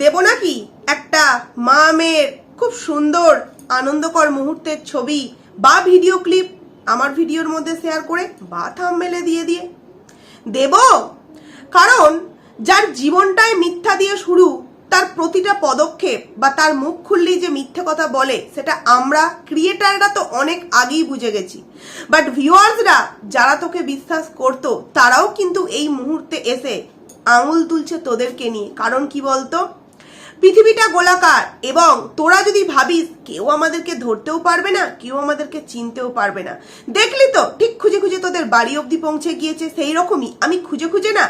দেব নাকি? একটা মা মেয়ের খুব সুন্দর, আনন্দকর মুহূর্তের ছবি বা ভিডিও ক্লিপ আমার ভিডিওর মধ্যে শেয়ার করে বা থাম্বনেলে দিয়ে দিয়ে। দেব? কারণ যার জীবনটাই মিথ্যা দিয়ে শুরু, তার প্রতিটা পদক্ষেপ বা তার মুখ খুললেই যে মিথ্যে কথা বলে, সেটা আমরা ক্রিয়েটাররা তো অনেক আগেই বুঝে গেছি। বাট ভিউয়ার্সরা যারা তোকে বিশ্বাস করতো, তারাও কিন্তু এই মুহূর্তে এসে আঙুল তুলছে তোদেরকে নিয়ে। কারণ কি বলতো? পৃথিবীটা গোলাকার এবং তোরা যদি ভাবিস কেউ আমাদেরকে ধরতেও পারবে না, কেউ আমাদেরকে চিনতেও পারবে না। দেখলি তো, ঠিক খুঁজে খুঁজে তোদের বাড়ি অবধি পৌঁছে গিয়েছে সেই রকমই। আমি খুঁজে খুঁজে না,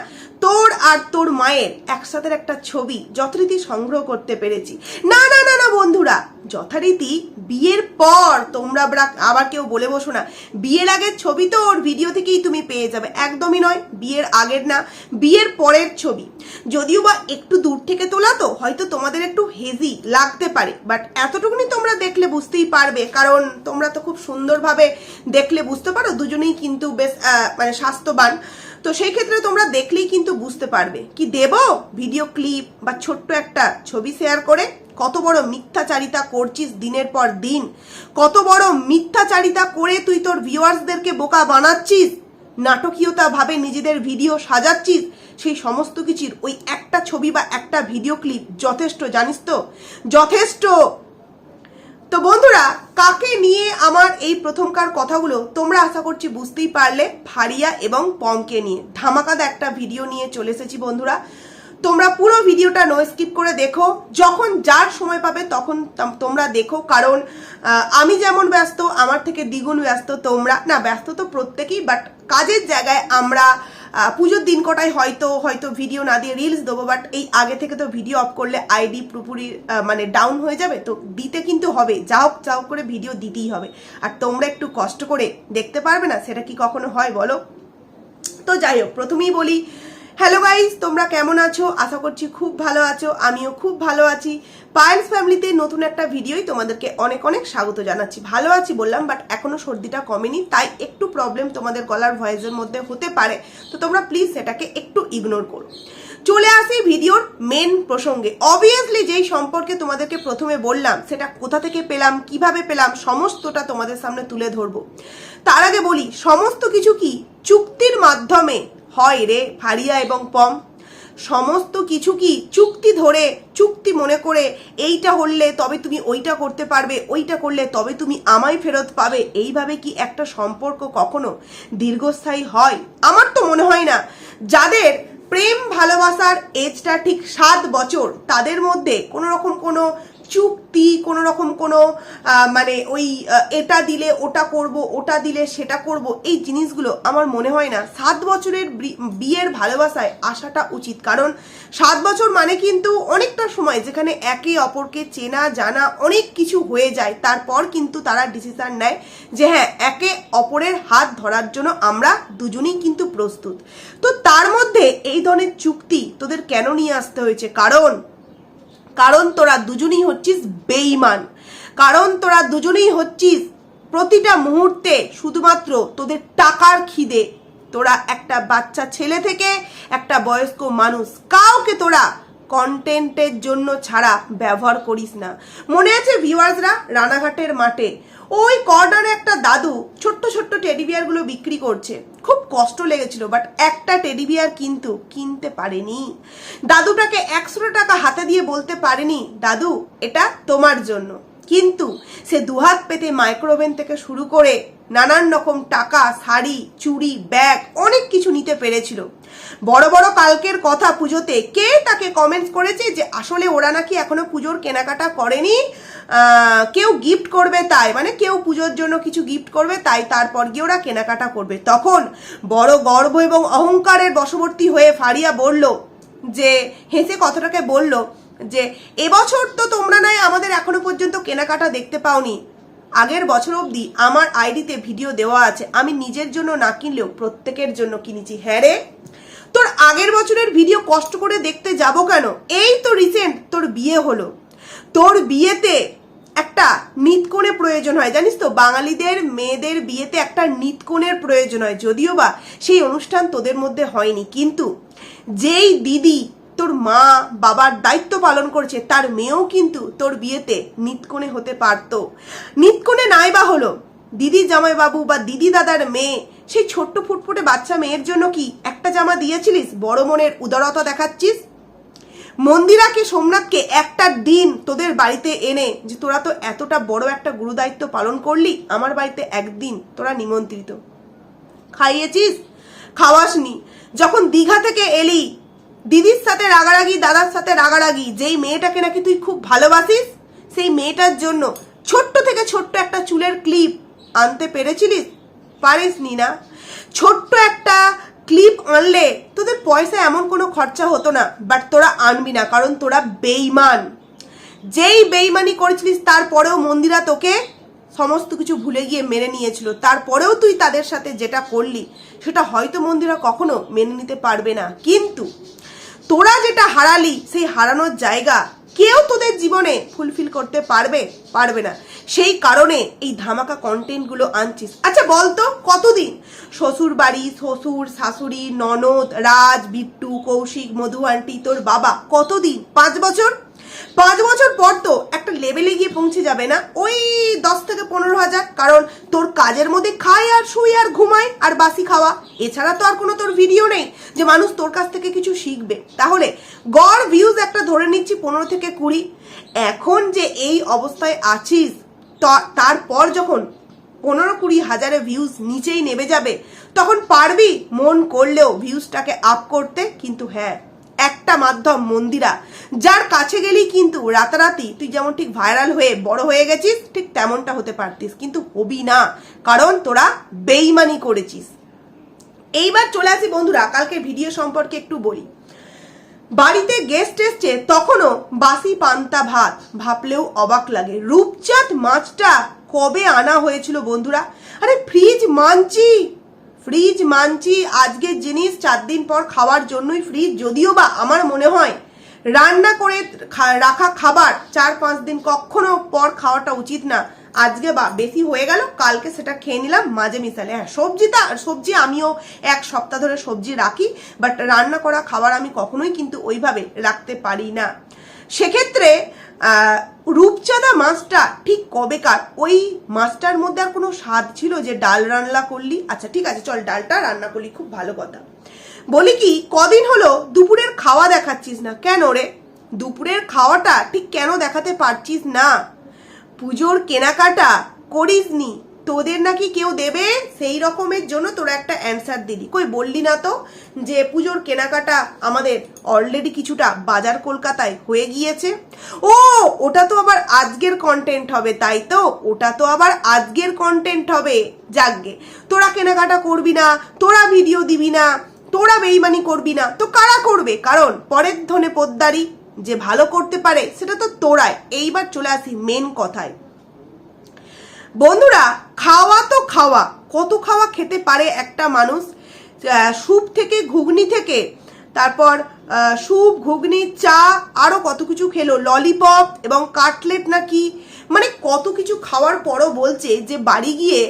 তোর আর তোর মায়ের একসাথে একটা ছবি যথারীতি সংগ্রহ করতে পেরেছি। না না না না যথারীতি বিয়ের পর তোমরা আবার কেউ বলে বসো না। বিয়ের আগের ছবি তো ওর ভিডিও থেকেই তুমি পেয়ে যাবে। একদমই নয়, বিয়ের আগের না, বিয়ের পরের ছবি। যদিও বা একটু দূর থেকে তোলা তো, হয়তো তোমাদের একটু হেজি লাগতে পারে। বাট এতটুকুনি তোমরা দেখলে বুঝতেই পারবে, কারণ তোমরা তো খুব সুন্দরভাবে দেখলে বুঝতে পারো, দুজনেই কিন্তু বেশ মানে স্বাস্থ্যবান। তো সেই ক্ষেত্রে তোমরা দেখলেই কিন্তু বুঝতে পারবে। কি দেব? ভিডিও ক্লিপ বা ছোট্ট একটা ছবি শেয়ার করে কত বড় মিথ্যাচারিতা করছিস দিনের পর দিন? কত বড় মিথ্যাচারিতা করে তুই তোর ভিউয়ার্সদেরকে বোকা বানাচ্ছিস? নাটকীয়তা ভাবে নিজেদের ভিডিও সাজাচ্ছিস? সেই সমস্ত কিছুর ওই একটা ছবি বা একটা ভিডিও ক্লিপ যথেষ্ট, জানিস তো? যথেষ্ট! তো বন্ধুরা, কাকে নিয়ে আমার এই প্রথমকার কথাগুলো তোমরা আশা করছি বুঝতেই পারলে, ফারিয়া এবং পমকে নিয়ে। ধামাকাদা একটা ভিডিও নিয়ে চলে এসেছি বন্ধুরা। তোমরা পুরো ভিডিওটা নো স্কিপ করে দেখো। যখন যার সময় পাবে তখন তোমরা দেখো। কারণ আমি যেমন ব্যস্ত, আমার থেকে দ্বিগুণ ব্যস্ত তোমরা। না, ব্যস্ত তো প্রত্যেকেই বাট কাজের জায়গায় আমরা পুজোর দিন কটায় হয়তো হয়তো ভিডিও না দিয়ে রিলস দেবো বাট এই আগে থেকে তো ভিডিও অফ করলে আইডি পুরোপুরি মানে ডাউন হয়ে যাবে। তো দিতে কিন্তু হবে। যা হোক যা হোক করে ভিডিও দিতেই হবে। আর তোমরা একটু কষ্ট করে দেখতে পারবে না, সেটা কি কখনো হয় বলো? তো যাই হোক, প্রথমেই বলি হ্যালো গাইস তোমরা কেমন আছো? আশা করছি খুব ভালো আছো। আমিও খুব ভালো আছি। পায়েলস ফ্যামিলিতে নতুন একটা ভিডিওই তোমাদেরকে অনেক অনেক স্বাগত জানাচ্ছি। ভালো আছি বললাম বাট এখনও সর্দিটা কমেনি, তাই একটু প্রবলেম তোমাদের গলার ভয়েসের মধ্যে হতে পারে। তো তোমরা প্লিজ সেটাকে একটু ইগনোর করো। চলে আসি ভিডিওর মেন প্রসঙ্গে। অবভিয়াসলি যেই সম্পর্কে তোমাদেরকে প্রথমে বললাম, সেটা কোথা থেকে পেলাম, কীভাবে পেলাম, সমস্তটা তোমাদের সামনে তুলে ধরবো। তার আগে বলি, সমস্ত কিছু কি চুক্তির মাধ্যমে হয় রে, ফারিয়া এবং পম। সমস্ত কিছু কি চুক্তি ধরে, চুক্তি মনে করে এইটা হলে তবে তুমি ওইটা করতে পারবে, ওইটা করলে তবে তুমি আমায় ফেরত পাবে। এইভাবে কি একটা সম্পর্ক কখনো দীর্ঘস্থায়ী হয়? আমার তো মনে হয় না। যাদের প্রেম ভালোবাসার এজটা ঠিক সাত বছর, তাদের মধ্যে কোনো রকম কোনো চুক্তি, কোনো রকম কোনো মানে ওই এটা দিলে ওটা করব, ওটা দিলে সেটা করব, এই জিনিসগুলো আমার মনে হয় না। সাত বছরের বিয়ের ভালোবাসায় আসাটা উচিত। কারণ সাত বছর মানে কিন্তু অনেকটা সময়, যেখানে একে অপরকে চেনা, জানা অনেক কিছু হয়ে যায়। তারপর কিন্তু তারা ডিসিশন নেয় যে হ্যাঁ একে অপরের হাত ধরার জন্য আমরা দুজনেই কিন্তু প্রস্তুত। তো তার মধ্যে এই ধরনের চুক্তি তোদের কেন নিয়ে আসতে হয়েছে? কারণ কারণ তোরা দুজনেই হচ্ছিস বেইমান কারণ তোরা দুজনেই হচ্ছিস প্রতিটা মুহূর্তে শুধুমাত্র তোদের টাকার খিদে। তোরা একটা বাচ্চা ছেলে থেকে একটা বয়স্ক মানুষ। কাউকে তোরা কন্টেন্টের জন্য ছাড়া ব্যবহার করিস না। মনে আছে ভিউয়ার্সরা রানাঘাটের মাঠে? ওই কর্নারে একটা দাদু ছোট্ট ছোট্ট টেডি বিয়ারগুলো বিক্রি করছে। খুব কষ্ট লেগেছিল বাট একটা টেডি বিয়ার কিন্তু কিনতে পারেনি। দাদুটাকে একশো টাকা হাতে দিয়ে বলতে পারেনি, দাদু, এটা তোমার জন্য। কিন্তু সে দুহাত পেতে মাইক্রোওভেন থেকে শুরু করে নানান রকম টাকা, শাড়ি, চুড়ি, ব্যাগ অনেক কিছু নিতে পেরেছিল। বড় বড় কালকের কথা পুজোতে কে তাকে কমেন্টস করেছে যে আসলে ওরা নাকি এখনও পুজোর কেনাকাটা করেনি? কেউ গিফট করবে তাই মানে কেউ পুজোর জন্য কিছু গিফট করবে তাই তারপর গিয়ে ওরা কেনাকাটা করবে। তখন বড় গর্ব এবং অহংকারের বশবর্তী হয়ে ফারিয়া বলল যে, হেসে কথাটাকে বলল যে এবছর তো তোমরা নয় আমাদের এখনও পর্যন্ত কেনাকাটা দেখতে পাওনি। আগের বছর অবধি আমার আইডিতে ভিডিও দেওয়া আছে। আমি নিজের জন্য না কিনলেও প্রত্যেকের জন্য কিনেছি। হ্যাঁ রে। তোর আগের বছরের ভিডিও কষ্ট করে দেখতে যাব কেন? এই তো রিসেন্ট তোর বিয়ে হলো। তোর বিয়েতে একটা নিতকোণে প্রয়োজন হয়। জানিস তো, বাঙালিদের মেয়েদের বিয়েতে একটা নিতকোণের প্রয়োজন হয়। যদিও বা সেই অনুষ্ঠান তোদের মধ্যে হয়নি। কিন্তু যেই দিদি তোর মা বাবার দায়িত্ব পালন করছে, তার মেয়েও কিন্তু তোর বিয়েতে নিতকোণে হতে পারতো। নিতকোণে নাই বা হলো। দিদি জামাইবাবু বা দিদি দাদার মেয়ে, সেই ছোট্ট ফুটফুটে বাচ্চা মেয়ের জন্য কি একটা জামা দিয়েছিলিস? বড় মনের উদারতা দেখাচ্ছিস? মন্দিরাকে, সোমনাথকে একটা দিন তোদের বাড়িতে এনে যে তোরা তো এতটা বড় একটা গুরুদায়িত্ব পালন করলি, আমার বাড়িতে একদিন তোরা নিমন্ত্রিত। খাইয়েছিস? খাওয়াসনি। যখন দীঘা থেকে এলি দিদির সাথে রাগারাগি, দাদার সাথে রাগারাগি, যেই মেয়েটাকে নাকি তুই খুব ভালোবাসিস, সেই মেয়েটার জন্য ছোট্ট থেকে ছোট্ট একটা চুলের ক্লিপ আনতে পেরেছিলিস? পারিসনি না ছোট্ট একটা ক্লিপ আনলে তোদের পয়সা এমন কোনো খরচা হতো না বাট তোরা আনবি না, কারণ তোরা বেইমান। যেই বেইমানি করেছিলিস, তারপরেও মন্দিরা তোকে সমস্ত কিছু ভুলে গিয়ে মেনে নিয়েছিল। তারপরেও তুই তাদের সাথে যেটা করলি, সেটা হয়তো মন্দিরা কখনো মেনে নিতে পারবে না। কিন্তু তোরা যেটা হারালি, সেই হারানোর জায়গা কেউ তোদের জীবনে ফুলফিল করতে পারবে পারবে না। সেই কারণে এই ধামাকা কন্টেন্টগুলো আনছিস। আচ্ছা বলতো, কতদিন? শ্বশুর বাড়ি শ্বশুর, শাশুড়ি, ননদ, রাজ, বিট্টু, কৌশিক মধু আন্টি তোর বাবা, কতদিন? পাঁচ বছর? পাঁচ বছর পর তো একটা লেভেলে গিয়ে পৌঁছে যাবে না। ওই দশ থেকে পনেরো হাজার, কারণ তোর কাজের মধ্যে খায় আর শুই আর ঘুমায় আর বাসি খাওয়া। এছাড়া তো আর কোনো তোর ভিডিও নেই যে মানুষ তোর কাছ থেকে কিছু শিখবে। তাহলে গড় ভিউজ একটা ধরে নিচ্ছি পনেরো থেকে কুড়ি। এখন যে এই অবস্থায় আছিস তারপর যখন পনেরো কুড়ি হাজারে ভিউজ নিচেই নেমে যাবে, তখন পারবি মন করলেও ভিউজটাকে আপ করতে। কিন্তু হ্যাঁ একটা মাধ্যম মন্দিরা। যার কাছে গেলেই কিন্তু রাতারাতি তুই যেমন ঠিক ভাইরাল হয়ে বড় হয়ে গেছিস, ঠিক তেমনটা হতে পারতিস। কিন্তু হবি না, কারণ তোরা বেইমানি করেছিস। এইবার চলে আসি বন্ধুরা কালকে ভিডিও সম্পর্কে একটু বলি। বাড়িতে গেস্ট এসছে, তখনও বাসি পান্তা ভাত, ভাবলেও অবাক লাগে। রূপচাঁদ মাছটা কবে আনা হয়েছিল বন্ধুরা? আরে ফ্রিজ মানছি! ফ্রিজ মানছি আজকের জিনিস চার দিন পর খাওয়ার জন্যই ফ্রিজ, যদিও বা আমার মনে হয় রান্না করে রাখা খাবার চার পাঁচ দিন কখনো পর খাওয়াটা উচিত না। আজকে বা, বেশি হয়ে গেল, কালকে সেটা খেয়ে নিলাম, মাঝে মিশালে। হ্যাঁ সবজিটা সবজি আমিও এক সপ্তাহ ধরে সবজি রাখি বাট রান্না করা খাবার আমি কখনোই কিন্তু ওইভাবে রাখতে পারি না। সেক্ষেত্রে রূপচাঁদা মাছটা ঠিক কবেকার? ওই মাছটার মধ্যে আর কোনো স্বাদ ছিল যে ডাল রান্না করলি? আচ্ছা ঠিক আছে, চল ডালটা রান্না করলি, খুব ভালো কথা। বলি কি, কদিন হলো দুপুরের খাওয়া দেখাচ্ছিস না? কেন রে? দুপুরের খাওয়াটা ঠিক কেন দেখাতে পারছিস না? পুজোর কেনাকাটা করিসনি। তোদের নাকি কেউ দেবে? সেই রকমের জন্য তোরা একটা অ্যান্সার দিলি। কই বললি না তো যে পুজোর কেনাকাটা আমাদের অলরেডি কিছুটা বাজার কলকাতায় হয়ে গিয়েছে। ও, ওটা তো আবার আজকের কন্টেন্ট হবে, তাই তো? ওটা তো আবার আজকের কন্টেন্ট হবে। যাকগে, তোরা কেনাকাটা করবি না, তোরা ভিডিও দিবি না, তোরা বেইমানি করবি না, তো কারা করবে? কারণ পরের ধনে পোদ্দারি যে ভালো করতে পারে, সেটা তো তোরাই। এইবার চলে আসি মেন কথায়। বন্ধুরা, খাওয়া তো খাওয়া। কত খাওয়া খেতে পারে একটা মানুষ? স্যুপ থেকে ঘুগনি থেকে। তারপর স্যুপ, ঘুগনি, চা আরও কত কিছু খেলো। ললিপপ এবং কাটলেট নাকি? মানে কত কিছু খাওয়ার পরও বলছে যে বাড়ি গিয়ে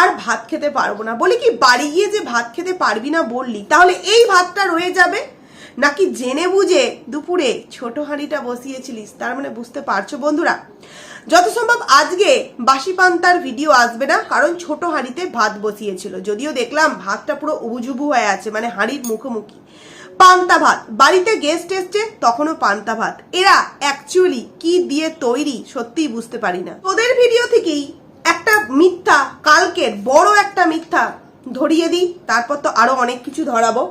আর ভাত খেতে পারব না। বলি কি, বাড়ি গিয়ে যে ভাত খেতে পারবি না বললি, তাহলে এই ভাতটা রয়ে যাবে। নাকি জেনে বুঝে দুপুরে ছোট হাঁড়িটা বসিয়েছিলিস? তার মানে বুঝতে পারছ বন্ধুরা? যত সম্ভব আজকে বাসি পান্তার ভিডিও আসবে না, কারণ ছোট হাঁড়িতে ভাত বসিয়েছিল। যদিও দেখলাম ভাতটা পুরো উবুজুবু হয়ে আছে মানে হাঁড়ির মুখোমুখি। পান্তা ভাত। বাড়িতে গেস্ট এসছে, তখনও পান্তা ভাত। এরা অ্যাকচুয়ালি কি দিয়ে তৈরি সত্যিই বুঝতে পারি না। তোদের ভিডিও থেকেই একটা মিথ্যা, কালকের বড় একটা মিথ্যা ধরিয়ে দিই, তারপর তো আরও অনেক কিছু ধরাবো।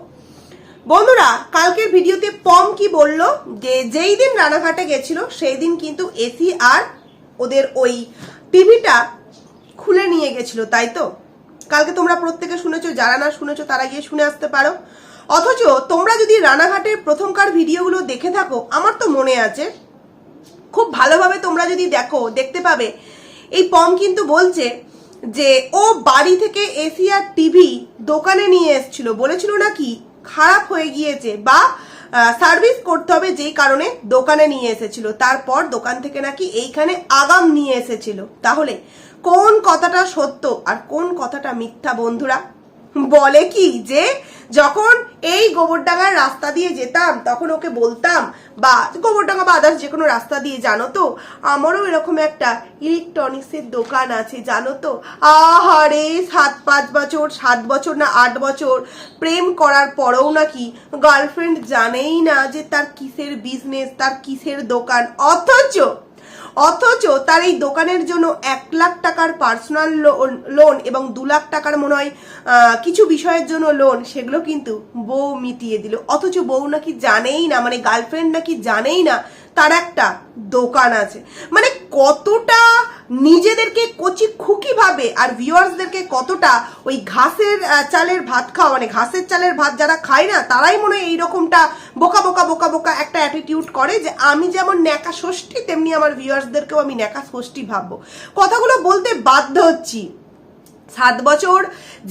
বন্ধুরা, কালকের ভিডিওতে পম কি বলল? যে যেই দিন রানাঘাটে গেছিল, সেই দিন কিন্তু এসি আর ওদের ওই টিভিটা খুলে নিয়ে গেছিল, তাই তো? কালকে তোমরা প্রত্যেকে শুনেছো, যারা না শুনেছো তারা গিয়ে শুনে আসতে পারো। অথচ তোমরা যদি রানাঘাটের প্রথমকার ভিডিওগুলো দেখে থাকো, আমার তো মনে আছে, খুব ভালোভাবে তোমরা যদি দেখো, দেখতে পাবে। এই পম কিন্তু বলছে যে, ও বাড়ি থেকে এসি আর টিভি দোকানে নিয়ে এসেছিল। বলেছিল নাকি খারাপ হয়ে গিয়েছে বা সার্ভিস করতে হবে যেই কারণে দোকানে নিয়ে এসেছিল। তারপর দোকান থেকে নাকি এইখানে আগাম নিয়ে এসেছিল। তাহলে কোন কথাটা সত্য আর কোন কথাটা মিথ্যা বন্ধুরা? বলে কি যে, যখন এই গোবরডাঙ্গার রাস্তা দিয়ে যেতাম, তখন ওকে বলতাম, বা, গোবরডাঙ্গা বা আদার্স যে কোনো রাস্তা দিয়ে, জানো তো? আমারও এরকম একটা ইলেকট্রনিক্সের দোকান আছে, জানো তো? আহারে, সাত, পাঁচ বছর, সাত বছর না আট বছর প্রেম করার পরেও নাকি গার্লফ্রেন্ড জানেই না যে তার কিসের বিজনেস তার কিসের দোকান। অথচ অথচ তার এই দোকানের জন্য এক লাখ টাকার পার্সোনাল লোন এবং দু লাখ টাকার মনে হয় কিছু বিষয়ের জন্য লোন, সেগুলো কিন্তু বউ মিটিয়ে দিল। অথচ বউ নাকি জানেই না মানে গার্লফ্রেন্ড নাকি জানেই না, তার একটা দোকান আছে। মানে কতটা নিজেদেরকে কচি খুকি ভাবে আর ভিউয়ার্সদেরকে কতটা ওই ঘাসের চালের ভাত খাওয়া মানে ঘাসের চালের ভাত যারা খায় না, তারাই মনে হয় এইরকমটা বোকা বোকা বোকা বোকা একটা অ্যাটিটিউড করে যে আমি যেমন ন্যাকা ষষ্ঠী, তেমনি আমার ভিউয়ার্সদেরকেও আমি ন্যাকা ষষ্ঠী ভাববো। কথাগুলো বলতে বাধ্য হচ্ছি। সাত বছর,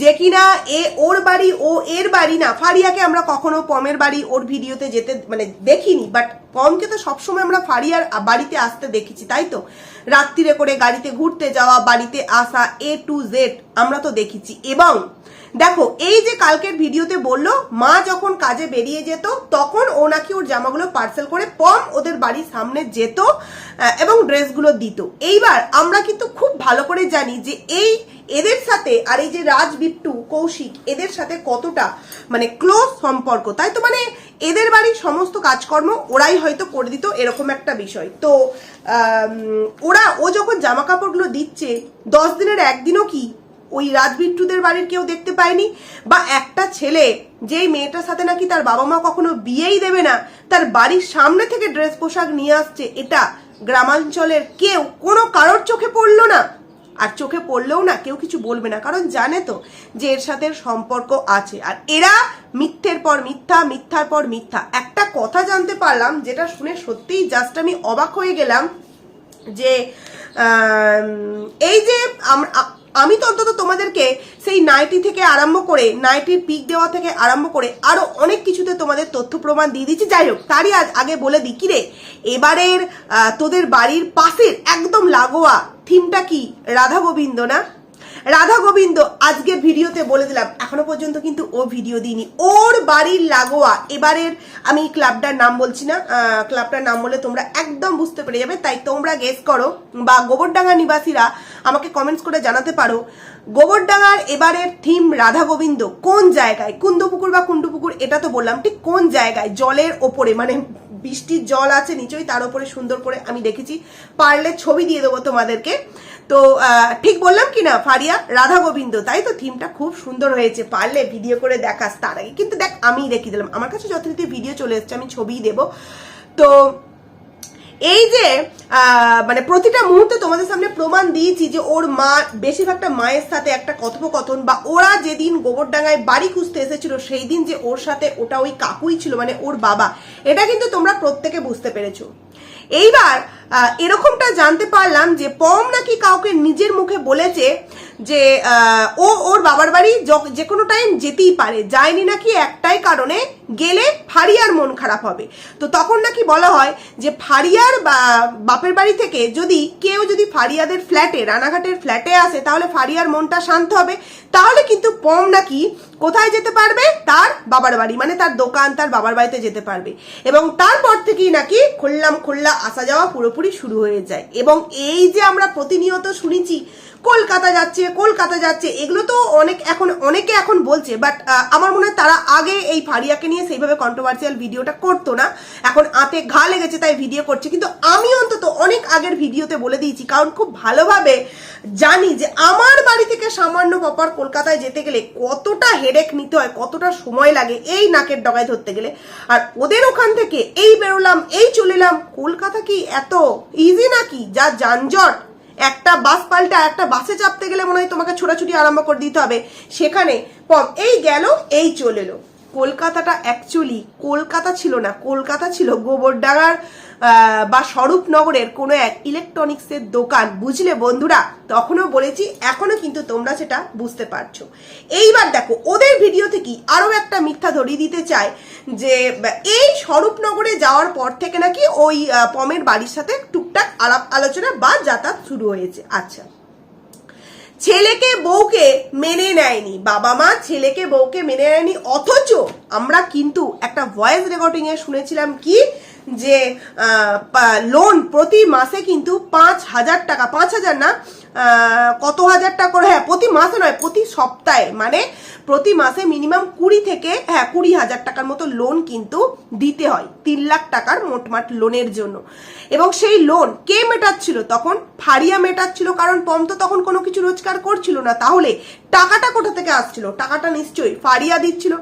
যে কিনা এ ওর বাড়ি ও এর বাড়ি না, ফারিয়াকে আমরা কখনো পমের বাড়ি ওর ভিডিওতে যেতে মানে দেখিনি বাট পমকে তো সবসময় আমরা ফারিয়ার বাড়িতে আসতে দেখেছি, তাই তো? রাত্রিরে করে গাড়িতে ঘুরতে যাওয়া, বাড়িতে আসা এ টু জেড আমরা তো দেখেছি, এবং দেখো, এই যে কালকের ভিডিওতে বলল, মা যখন কাজে বেরিয়ে যেত, তখন ও নাকি ওর জামাগুলো পার্সেল করে পম ওদের বাড়ির সামনে যেত এবং ড্রেসগুলো দিত। এইবার আমরা কিন্তু খুব ভালো করে জানি যে এই এদের সাথে আর এই যে রাজ বিট্টু কৌশিক, এদের সাথে কতটা মানে ক্লোজ সম্পর্ক। তাই তো? মানে এদের বাড়ির সমস্ত কাজকর্ম ওরাই হয়তো করে দিত এরকম একটা বিষয়। তো ওরা, ও যখন জামা কাপড়গুলো দিচ্ছে, দশ দিনের একদিনও কি ওই রাজবিট্টুদের বাড়ির কেউ দেখতে পায়নি? বা একটা ছেলে যেই মেয়েটার সাথে নাকি তার বাবা মা কখনো বিয়েই দেবে না, তার বাড়ির সামনে থেকে ড্রেস পোশাক নিয়ে আসছে, এটা গ্রামাঞ্চলের কেউ, কোনো কারোর চোখে পড়ল না। আর চোখে পড়লেও না, কেউ কিছু বলবে না, কারণ জানে তো যে এর সাথে সম্পর্ক আছে। আর এরা মিথ্যের পর মিথ্যা, মিথ্যার পর মিথ্যা। একটা কথা জানতে পারলাম, যেটা শুনে সত্যিই জাস্ট আমি অবাক হয়ে গেলাম যে এই যে আম- তো অন্তত তোমাদেরকে সেই নাইটি থেকে আরম্ভ করে, নাইটির পিক দেওয়া থেকে আরম্ভ করে আরও অনেক কিছুতে তোমাদের তথ্য প্রমাণ দিয়ে দিচ্ছি যাই হোক, তারই আজ আগে বলে দিই কিরে এবারের তোদের বাড়ির পাশের একদম লাগোয়া থিমটা কি? রাধা গোবিন্দ না? রাধা গোবিন্দ, আজকের ভিডিওতে বলে দিলাম, এখনও পর্যন্ত কিন্তু ও ভিডিও দিইনি। ওর বাড়ির লাগোয়া, এবারের আমি ক্লাবটার নাম বলছি না ক্লাবটার নাম বলে তোমরা একদম বুঝতে পেরে যাবে, তাই তোমরা গেস করো, বা গোবরডাঙ্গা নিবাসীরা আমাকে কমেন্টস করে জানাতে পারো, গোবরডাঙ্গার এবারের থিম রাধা গোবিন্দ, কোন জায়গায়? কুন্দপুকুর বা কুন্ডুপুকুর এটা তো বললাম, ঠিক কোন জায়গায়? জলের ওপরে মানে বৃষ্টির জল আছে নিচেই, তার উপরে সুন্দর করে আমি দেখেছি। পারলে ছবি দিয়ে দেবো তোমাদেরকে। তো ঠিক বললাম কি না, ফারিয়া? রাধা গোবিন্দ, তাই তো? থিমটা খুব সুন্দর হয়েছে। পারলে ভিডিও করে দেখাস, তার আগে। কিন্তু দেখ আমি দেখিয়ে দিলাম। আমার কাছে যথারীতি ভিডিও চলে এসছে, আমি ছবিই দেবো। তো এই যে মানে প্রতিটা মুহূর্তে তোমাদের সামনে প্রমাণ দিয়েছি যে ওর মা বেশিরভাগটা মায়ের সাথে একটা কথোপকথন বা ওরা যেদিন গোবরডাঙ্গায় বাড়ি খুঁজতে এসেছিল সেই দিন যে ওর সাথে ওটা ওই কাকুই ছিল মানে ওর বাবা, এটা কিন্তু তোমরা প্রত্যেকে বুঝতে পেরেছ। এইবার এরকমটা জানতে পারলাম যে পম নাকি কাউকে নিজের মুখে বলেছে যে ও ওর বাবার বাড়ি য- কোনো টাইম যেতেই পারে। যায়নি নাকি একটাই কারণে গেলে ফারিয়ার মন খারাপ হবে। তো তখন নাকি বলা হয় যে ফারিয়ার বাপের বাড়ি থেকে যদি কেউ যদি ফারিয়াদের ফ্ল্যাটে রানাঘাটের ফ্ল্যাটে আসে, তাহলে ফারিয়ার মনটা শান্ত হবে। তাহলে কিন্তু পম নাকি কোথায় যেতে পারবে? তার বাবার বাড়ি মানে তার দোকান, তার বাবার বাড়িতে যেতে পারবে। এবং তারপর থেকেই নাকি খুললাম খুল্লা, আসা যাওয়া পুরোপুরি শুরু হয়ে যায়। এবং এই যে আমরা প্রতিনিয়ত শুনেছি কলকাতা যাচ্ছে কলকাতা যাচ্ছে, এগুলো তো অনেক এখন, অনেকে এখন বলছে বাট আমার মনে হয় তারা আগে এই ফারিয়াকে নিয়ে সেইভাবে কন্ট্রোভার্সিয়াল ভিডিওটা করতো না। এখন আতে ঘা লেগেছে, তাই ভিডিও করছে। কিন্তু আমি অন্তত অনেক আগের ভিডিওতে বলে দিয়েছি, কারণ খুব ভালোভাবে জানি যে আমার বাড়ি থেকে সামান্য পপার কলকাতায় যেতে গেলে কতটা হেডেক নিতে হয়, কতটা সময় লাগে এই নাকের ডগায় ধরতে গেলে। আর ওদের ওখান থেকে এই বেরোলাম, এই চলে এলাম, কলকাতা কি এত ইজি নাকি? যা যানজট। একটা বাস পাল্টা একটা বাসে চাপতে গেলে মনে হয় তোমাকে ছোটাছুটি আরম্ভ করে দিতে হবে। সেখানে এই গেল, এই চলে এলো। কলকাতাটা অ্যাকচুয়ালি কলকাতা ছিল না, কলকাতা ছিল গোবরডাঙ্গার বা স্বরূপনগরের কোনো এক ইলেকট্রনিক্সের দোকান। বুঝলে বন্ধুরা? তখনও বলেছি এখনও কিন্তু তোমরা সেটা বুঝতে পারছ। এইবার দেখো, ওদের ভিডিও থেকে আরও একটা মিথ্যা ধরিয়ে দিতে চায় যে এই স্বরূপনগরে যাওয়ার পর থেকে নাকি ওই পমের বাড়ির সাথে টুকটাক আলাপ আলোচনা বা যাতায়াত শুরু হয়েছে। আচ্ছা। ছেলেকে বউকে মেনে নেয়নি। বাবা মা ছেলেকে বউকে মেনে নেয়নি। অথচ আমরা কিন্তু একটা ভয়েস রেকর্ডিং এ শুনেছিলাম কি? যে লোন প্রতি মাসে কিন্তু পাঁচ হাজার টাকা, পাঁচ হাজার না কত হাজার টাকা করে হ্যাঁ প্রতি মাসে নয়, প্রতি সপ্তাহে মানে প্রতি মাসে মিনিমাম কুড়ি থেকে হ্যাঁ কুড়ি হাজার টাকার মতো লোন কিন্তু দিতে হয়, তিন লাখ টাকার মোটমাট লোনের জন্য। এবং সেই লোন কে মেটাচ্ছিল? তখন ফারিয়া মেটাচ্ছিল, কারণ পম তো তখন কোনো কিছু রোজগার করছিল না। তাহলে টাকাটা কোথা থেকে আসছিল? টাকাটা নিশ্চয়ই ফারিয়া দিচ্ছিল।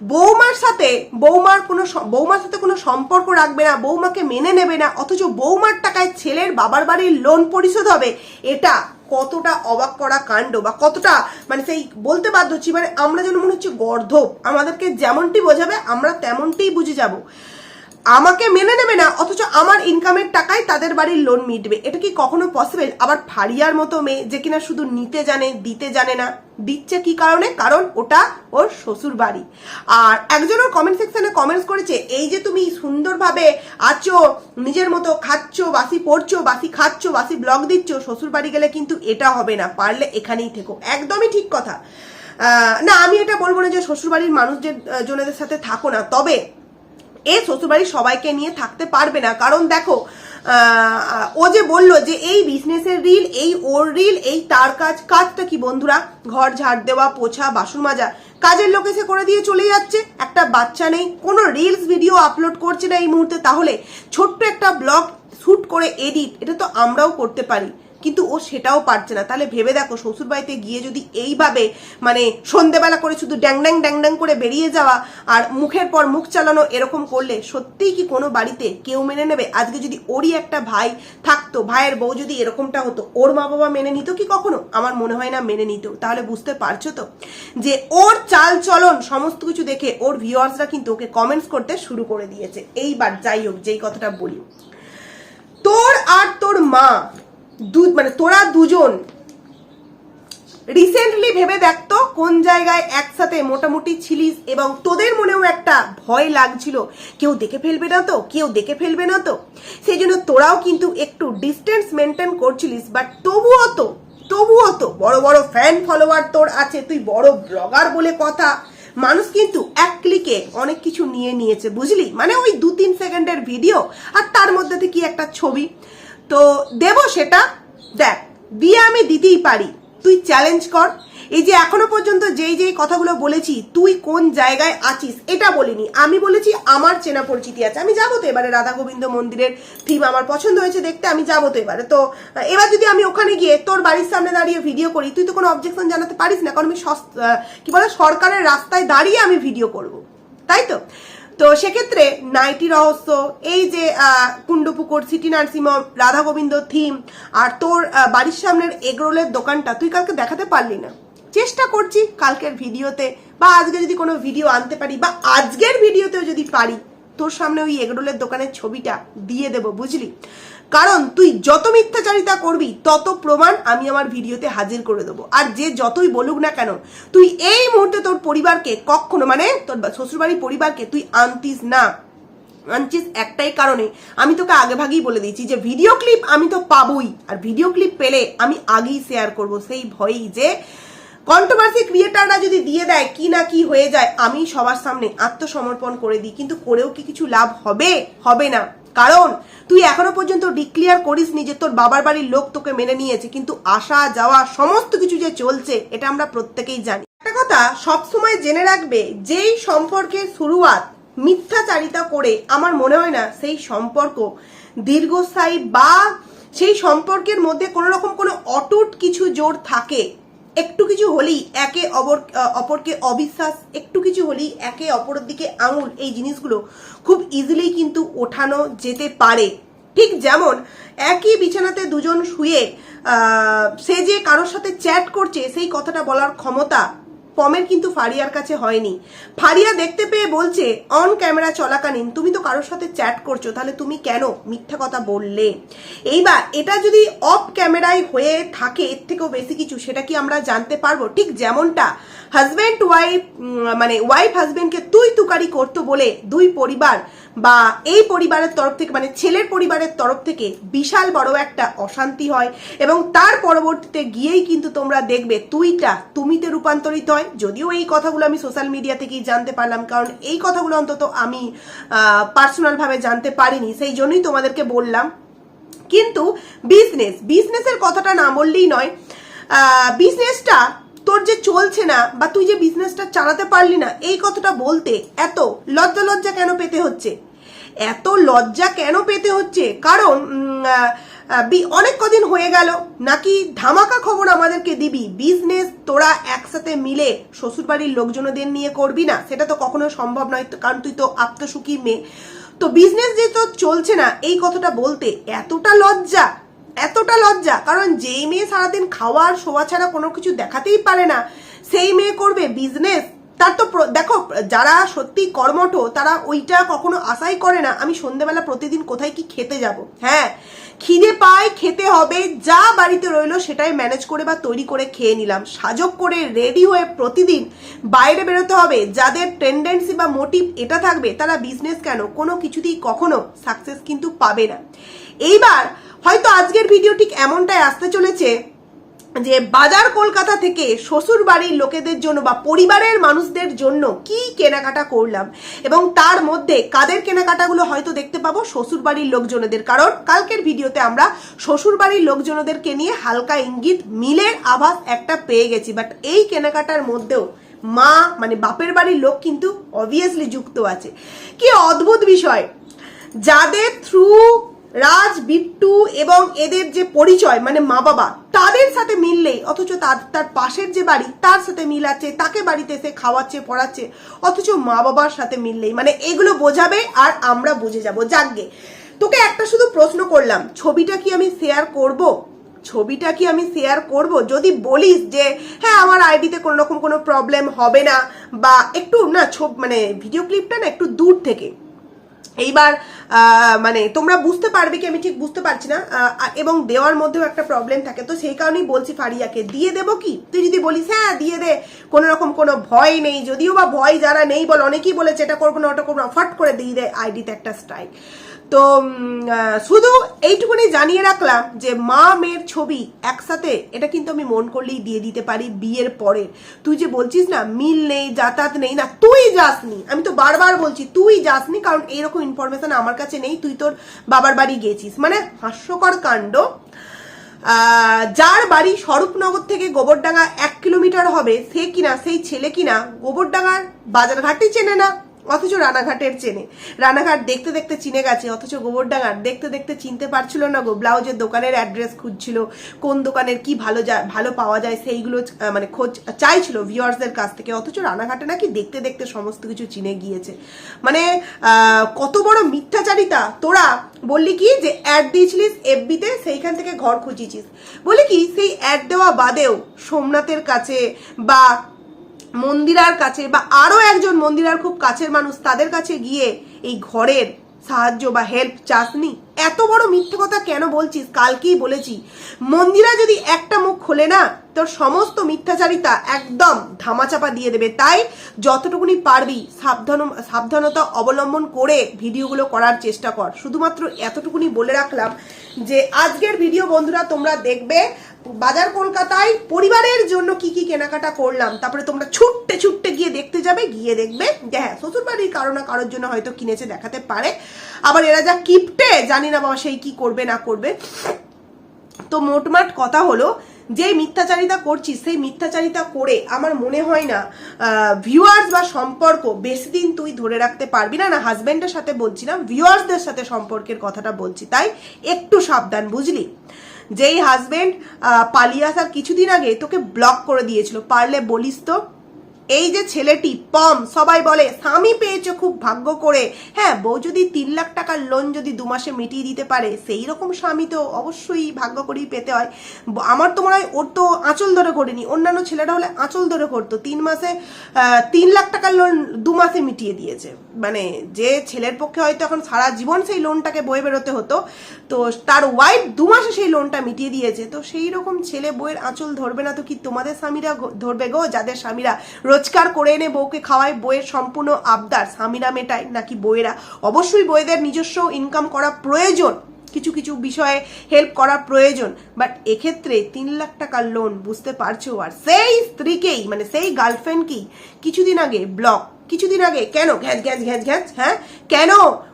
বৌমার সাথে বৌমার কোনো বৌমার সাথে কোনো সম্পর্ক রাখবে না, বৌমাকে মেনে নেবে না, অথচ বৌমার টাকায় ছেলের বাবার বাড়ির লোন পরিশোধ হবে। এটা কতটা অবাক করা কাণ্ড বা কতটা মানে সেই বলতে বাধ্য হচ্ছি মানে আমরা যেন মনে হচ্ছে গর্ধব। আমাদেরকে যেমনটি বোঝাবে, আমরা তেমনটিই বুঝে যাব। আমাকে মেনে নেবে না, অথচ আমার ইনকামের টাকায় তাদের বাড়ির লোন মিটবে। এটা কি কখনো পসিবল আবার ফারিয়ার মতো মেয়ে যে কিনা শুধু নিতে জানে, দিতে জানে না। দিচ্ছে কি কারণে? কারণ ওটা ওর শ্বশুর বাড়ি আর একজন ওর কমেন্ট সেকশনে কমেন্টস করেছে, এই যে তুমি সুন্দরভাবে আছো, নিজের মতো খাচ্ছো, বাসি পড়ছো, বাসি খাচ্ছো, বাসি ব্লগ দিচ্ছ শ্বশুর বাড়ি গেলে কিন্তু এটা হবে না, পারলে এখানেই থেকো। একদমই ঠিক কথা। না, আমি এটা বলব না যে শ্বশুরবাড়ির মানুষদের জনেদের সাথে থাকো না, তবে এ শ্বশুরবাড়ির সবাইকে নিয়ে থাকতে পারবে না। কারণ দেখো ও যে বলল যে এই বিজনেসের রিল এই ওর রিল এই তার কাজ, কাজটা কি বন্ধুরা? ঘর ঝাড় দেওয়া, পোছা, বাসন মাজা, কাজের লোক এসে করে দিয়ে চলে যাচ্ছে। একটা বাচ্চা নেই, কোনো রিলস ভিডিও আপলোড করছে না এই মুহূর্তে। তাহলে ছোট্ট একটা ব্লগ শ্যুট করে এডিট এটা তো আমরাও করতে পারি। কিন্তু ও সেটাও পারছে না। তাহলে ভেবে দেখো শ্বশুর বাড়িতে গিয়ে যদি এইভাবে মানে সন্ধেবেলা করে শুধু ড্যাং ড্যাং ড্যাং ড্যাং করে বেরিয়ে যাওয়া আর মুখের পর মুখ চালানো এরকম করলে সত্যিই কি কোনো বাড়িতে কেউ মেনে নেবে? আজকে যদি ওরই একটা ভাই থাকতো, ভাইয়ের বউ যদি এরকমটা হতো, ওর মা বাবা মেনে নিত কি কখনো? আমার মনে হয় না মেনে নিত। তাহলে বুঝতে পারছ তো? যে ওর চাল চলন সমস্ত কিছু দেখে ওর ভিউয়ার্সরা কিন্তু ওকে কমেন্টস করতে শুরু করে দিয়েছে। এইবার যাই হোক, যেই কথাটা বলি। তোর আর তোর মা দু মানে তোরা দুজন রিসেন্টলি ভেবে দেখতো কোন জায়গায় একসাথে মোটামুটি ছিলিস এবং তোদের মনেও একটা ভয় লাগছিল। কেউ দেখে ফেলবে না তো, কেউ দেখে ফেলবে না তো। সেই জন্য তোরাও কিন্তু একটু ডিস্টেন্স মেনটেন করছিলিস বাট তবুও তো তবুও তো বড় বড় ফ্যান ফলোয়ার তোর আছে, তুই বড় ব্লগার বলে কথা। মানুষ কিন্তু এক ক্লিকে অনেক কিছু নিয়ে নিয়েছে, বুঝলি? মানে ওই দু তিন সেকেন্ডের ভিডিও আর তার মধ্যে থেকে একটা ছবি। তো দেব সেটা? দেখ, বিয়ে আমি দিতেই পারি। তুই চ্যালেঞ্জ কর। এই যে এখনও পর্যন্ত যেই যেই কথাগুলো বলেছি, তুই কোন জায়গায় আছিস, এটা বলিনি। আমি বলেছি আমার চেনা পরিচিতি আছে। আমি যাব তো এবারে রাধা গোবিন্দ মন্দিরের থিম আমার পছন্দ হয়েছে দেখতে, আমি যাব তো এবারে। তো, এবার যদি আমি ওখানে গিয়ে তোর বাড়ির সামনে দাঁড়িয়ে ভিডিও করি, তুই তো কোনো অবজেকশন জানাতে পারিস না, কারণ আমি কি বলে, সরকারের রাস্তায় দাঁড়িয়ে আমি ভিডিও করব। তাই তো? তো সেক্ষেত্রে নাইটি রহস্য, এই যে Kundapukur, city nursing home Radha Govinda theme আর তোর বাড়ির সামনের এগরোলের দোকানটা তুই কালকে দেখাতে পারলি না। চেষ্টা করছি কালকের ভিডিওতে বা আজকে যদি কোনো ভিডিও আনতে পারি বা আজকের ভিডিওতেও যদি পারি, তোর সামনে ওই এগরোলের দোকানের ছবিটা দিয়ে দেব, বুঝলি? কারণ তুই যত মিথ্যাচারিতা করবি, তত প্রমাণ আমি আমার ভিডিওতে হাজির করে দেবো। আর যে যতই বলুক না কেন, তুই এই মুহূর্তে তোর পরিবারকে কখনো মানে তোর শ্বশুরবাড়ির পরিবারকে তুই আনতিস না। আনছিস একটাই কারণে। আমি তোকে আগে ভাগেই বলে দিয়েছি যে ভিডিও ক্লিপ আমি তো পাবোই। আর ভিডিও ক্লিপ পেলে আমি আগেই শেয়ার করব সেই ভয়েই যে কন্ট্রোভার্সি ক্রিয়েটাররা যদি দিয়ে দেয় কি না কি হয়ে যায়, আমি সবার সামনে আত্মসমর্পণ করে দিই। কিন্তু করেও কি কিছু লাভ হবে? হবে না। কারণ তুই এখনও পর্যন্ত ডিক্লিয়ার করিসনি যে তোর বাবার বাড়ির লোক তোকে মেনে নিয়েছে, কিন্তু আসা, যাওয়া, সমস্ত কিছু যে চলছে, এটা আমরা প্রত্যেকেই জানি। একটা কথা সবসময় জেনে রাখবে, যেই সম্পর্কের শুরুয়াত মিথ্যাচারিতা করে, আমার মনে হয় না সেই সম্পর্ক দীর্ঘস্থায়ী বা সেই সম্পর্কের মধ্যে কোনো রকম কোনো অটুট কিছু জোর থাকে। একটু কিছু হলেই একে অপর অপরকে অবিশ্বাস, একটু কিছু হলেই একে অপরের দিকে আঙুল, এই জিনিসগুলো খুব ইজিলি কিন্তু ওঠানো যেতে পারে। ঠিক যেমন, একই বিছানাতে দুজন শুয়ে সে যে কারোর সাথে চ্যাট করছে, সেই কথাটা বলার ক্ষমতা পমের কিন্তু ফারিয়ার কাছে হয়নি। ফারিয়া দেখতে পেয়ে বলছে অন ক্যামেরা চলাকালীন, তুমি তো কারোর সাথে চ্যাট করছ, তাহলে তুমি কেন মিথ্যা কথা বললে? এইবার এটা যদি অফ ক্যামেরায় হয়ে থাকে, এর থেকেও বেশি কিছু, সেটা কি আমরা জানতে পারব? ঠিক যেমনটা হাজব্যান্ড ওয়াইফ মানে ওয়াইফ হাজব্যান্ডকে তুই তুকারি করতো বলে দুই পরিবার বা এই পরিবারের তরফ থেকে মানে ছেলের পরিবারের তরফ থেকে বিশাল বড় একটা অশান্তি হয় এবং তার পরবর্তীতে গিয়েই কিন্তু তোমরা দেখবে তুইটা তুমিতে রূপান্তরিত হয়। যদিও এই কথাগুলো আমি সোশ্যাল মিডিয়া থেকেই জানতে পারলাম, কারণ এই কথাগুলো অন্তত আমি পার্সোনালভাবে জানতে পারিনি, সেই জন্যই তোমাদেরকে বললাম। কিন্তু বিজনেস বিজনেসের কথাটা না বললেই নয়। বিজনেসটা তোর যে চলছে না বা তুই যে বিজনেসটা চালাতে পারলি না, এই কথাটা বলতে এত লজ্জা লজ্জা কেন পেতে হচ্ছে? এত লজ্জা কেন পেতে হচ্ছে? কারণ অনেক কদিন হয়ে গেল, নাকি ধামাকা খবর আমাদেরকে দিবি? বিজনেস তোরা একসাথে মিলে শ্বশুরবাড়ির লোকজনদের নিয়ে করবি না? সেটা তো কখনো সম্ভব নয় কারণ তুই তো আত্মসুখী মেয়ে। তো বিজনেস যে তোর চলছে না, এই কথাটা বলতে এতটা লজ্জা এতটা লজ্জা, কারণ যেই মেয়ে সারাদিন খাওয়ার শোয়া ছাড়া কোনো কিছু দেখাতেই পারে না, সেই মেয়ে করবে বিজনেস তার তো দেখো, যারা সত্যি কর্মঠ, তারা ওইটা কখনো আশাই করে না, আমি সন্ধেবেলা প্রতিদিন কোথায় কি খেতে যাব। হ্যাঁ খিদে পায়, খেতে হবে, যা বাড়িতে রইল সেটাই ম্যানেজ করে বা তৈরি করে খেয়ে নিলাম। সাজক করে রেডি হয়ে প্রতিদিন বাইরে বেরোতে হবে। যাদের টেন্ডেন্সি বা মোটিভ এটা থাকবে, তারা বিজনেস কেন? কোনো কিছুতেই কখনো সাকসেস কিন্তু পাবে না। এইবার হয়তো আজকের ভিডিও ঠিক এমনটাই আসতে চলেছে যে বাজার কলকাতা থেকে শ্বশুর বাড়ির লোকেদের জন্য বা পরিবারের মানুষদের জন্য কি কেনাকাটা করলাম এবং তার মধ্যে কাদের কেনাকাটাগুলো হয়তো দেখতে পাবো শ্বশুর বাড়ির লোকজনদের। কারণ কালকের ভিডিওতে আমরা শ্বশুর বাড়ির লোকজনদেরকে নিয়ে হালকা ইঙ্গিত, মিলের আভাস একটা পেয়ে গেছি। বাট এই কেনাকাটার মধ্যেও মা মানে বাপের বাড়ির লোক কিন্তু অবভিয়াসলি যুক্ত আছে। কি অদ্ভুত বিষয়! যাদের থ্রু রাজ, বিট্টু এবং এদের যে পরিচয় মানে মা বাবা, তাদের সাথে মিললেই, অথচ তার তার পাশের যে বাড়ি, তার সাথে মিল আছে, তাকে বাড়িতে এসে খাওয়াচ্ছে, পড়াচ্ছে, অথচ মা বাবার সাথে মিললেই। মানে এগুলো বোঝাবে আর আমরা বুঝে যাব। যাকগে, তোকে একটা শুধু প্রশ্ন করলাম, ছবিটা কি আমি শেয়ার করব? ছবিটা কি আমি শেয়ার করব? যদি বলিস যে হ্যাঁ আমার আইডিতে কোনো রকম কোনো প্রবলেম হবে না, বা একটু না ছব মানে ভিডিও ক্লিপটা না একটু দূর থেকে। এইবার মানে তোমরা বুঝতে পারবে কি আমি ঠিক বুঝতে পারছি না এবং দেওয়ার মধ্যেও একটা প্রবলেম থাকে। তো সেই কারণেই বলছি ফারিয়াকে, দিয়ে দেবো কি? তুই যদি বলিস হ্যাঁ দিয়ে দে। কোনো রকম কোনো ভয় নেই, যদিও বা ভয় যারা নেই বল, অনেকেই বলেছে, এটা করব না, ওটা করব না। ফট করে দিয়ে দেয় আইডিতে একটা স্ট্রাইক তো শুধু এইটুকুনি জানিয়ে রাখলাম যে মা মেয়ের ছবি একসাথে, এটা কিন্তু আমি মন করলেই দিয়ে দিতে পারি বিয়ের পরে তুই যে বলছিস না, মিল নেই, যাতায়াত নেই, না, তুই যাসনি। আমি তো বারবার বলছি, তুই যাসনি, কারণ এইরকম ইনফরমেশন আমার কাছে নেই, তুই তোর বাবার বাড়ি গেছিস। মানে হাস্যকর কাণ্ড। যার বাড়ি স্বরূপনগর থেকে গোবরডাঙ্গা এক কিলোমিটার হবে, সে কিনা, সেই ছেলে কিনা, গোবরডাঙ্গার বাজারঘাটই চেনে না। অথচ রানাঘাটের চেনে। রানাঘাট দেখতে দেখতে চিনে গেছে, অথচ গোবরডাঙ্গার দেখতে দেখতে চিনতে পারছিল না গো। ব্লাউজের দোকানের অ্যাড্রেস খুঁজছিল, কোন দোকানের কি ভালো ভালো পাওয়া যায় সেইগুলো মানে খোঁজ, চাইছিল ভিউয়ার্সদের কাছ থেকে। অথচ রানাঘাটে নাকি দেখতে দেখতে সমস্ত কিছু চিনে গিয়েছে। মানে কত বড় মিথ্যাচারিতা। তোরা বললি কি যে অ্যাড দিয়েছিলিস এফবিতে, সেইখান থেকে ঘর খুঁজিছিস বলি কি, সেই অ্যাড দেওয়া বাদেও সোমনাথের কাছে বা মন্দিরার কাছে বা আরও একজন মন্দিরার খুব কাছের মানুষ তাদের কাছে গিয়ে এই ঘরের সাহায্য বা হেল্প চাসনি? এত বড় মিথ্যে কথা কেন বলছিস? কালকেই বলেছি। মন্দিরা যদি একটা মুখ খোলে না, তোর সমস্ত মিথ্যাচারিতা একদম ধামাচাপা দিয়ে দেবে। তাই যতটুকুনি পারবি সাবধান, সাবধানতা অবলম্বন করে ভিডিওগুলো করার চেষ্টা কর। শুধুমাত্র এতটুকুনি বলে রাখলাম যে, আজকের ভিডিও বন্ধুরা তোমরা দেখবে বাজার কলকাতায় পরিবারের জন্য কি কি কেনাকাটা করলাম। তারপরে তোমরা ছুটতে ছুটতে গিয়ে দেখতে যাবে, গিয়ে দেখবে যে হ্যাঁ শ্বশুর বাড়ির কারও না কারোর জন্য হয়তো কিনেছে, দেখাতে পারে। আবার এরা যা কিপটে জানি না বাবা সেই কি করবে, না করবে। তো মোটমাট কথা হলো যে মিথ্যাচারিতা করছিস সেই মিথ্যাচারিতা করে আমার মনে হয় না ভিউয়ার্স বা সম্পর্ক বেশি দিন তুই ধরে রাখতে পারবি না। না হাজবেন্ডের সাথে বলছি না ভিউয়ার্সদের সাথে সম্পর্কের কথাটা বলছি, তাই একটু সাবধান, বুঝলি? যেই হাজবেন্ড পালিয়ে আসার কিছুদিন আগে তোকে ব্লক করে দিয়েছিল, পারলে বলিস তো। এই যে ছেলেটি, পম, সবাই বলে, স্বামী পেয়েছ খুব ভাগ্য করে। হ্যাঁ বউ যদি তিন লাখ টাকার লোন যদি দু মাসে মিটিয়ে দিতে পারে, সেই রকম স্বামী তো অবশ্যই ভাগ্য করেই পেতে হয়। আমার তো মনে হয় ওর তো আঁচল ধরে করেনি। অন্যান্য ছেলেরা হলে আঁচল ধরে করতো। তিন মাসে তিন লাখ টাকার লোন দু মাসে মিটিয়ে দিয়েছে। মানে যে ছেলের পক্ষে হয়তো এখন সারা জীবন সেই লোনটাকে বয়ে বেরোতে হতো, তো তার ওয়াইফ দু মাসে সেই লোনটা মিটিয়ে দিয়েছে। তো সেই রকম ছেলে বউয়ের আঁচল ধরবে না তো কি তোমাদের স্বামীরা ধরবে গো? যাদের স্বামীরা রোজগার করে এনে বউকে খাওয়ায় বইয়ের সম্পূর্ণ আবদার স্বামীরা মেটায় নাকি বইয়েরা অবশ্যই বইয়েদের নিজস্ব ইনকাম করা প্রয়োজন, কিছু কিছু বিষয়ে হেল্প করা প্রয়োজন বাট এক্ষেত্রে তিন লাখ টাকার লোন বুঝতে পারছ? আর সেই স্ত্রীকেই মানে সেই গার্লফ্রেন্ডকেই কিছুদিন আগে ব্লক কিছুদিন আগে কেন ঘ্যাচ ঘ্যাচ ঘ্যাচ, ঘ্যাঁচ হ্যাঁ? কেন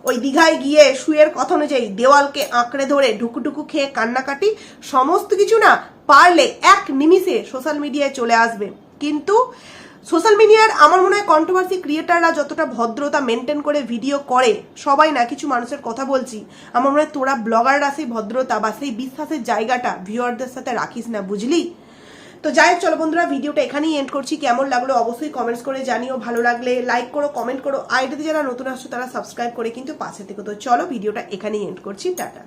ওই দীঘায় গিয়ে শুয়ের কথা অনুযায়ী দেওয়ালকে আঁকড়ে ধরে ঢুকুটুকু খেয়ে কান্নাকাটি? সমস্ত কিছু না পারলে এক নিমিষে সোশ্যাল মিডিয়ায় চলে আসবে। কিন্তু সোশ্যাল মিডিয়ার আমার মনে হয় কন্ট্রোভার্সি ক্রিয়েটাররা যতটা ভদ্রতা মেনটেন করে ভিডিও করে, সবাই না কিছু মানুষের কথা বলছি। আমার মনে হয় তোরা ব্লগাররা সেই ভদ্রতা বা সেই বিশ্বাসের জায়গাটা ভিউয়ারদের সাথে রাখিস না, বুঝলি? তো যাই হোক, চলো বন্ধুরা ভিডিওটা এখানেই এন্ড করছি। কেমন লাগল অবশ্যই কমেন্টস করে জানিও। ভালো লাগলে লাইক করো কমেন্ট করো। আইডিতে যারা নতুন আসছো, তারা সাবস্ক্রাইব করে কিন্তু পাশে থেকে। তো চলো ভিডিওটা এখানেই এন্ড করছি। টাটা।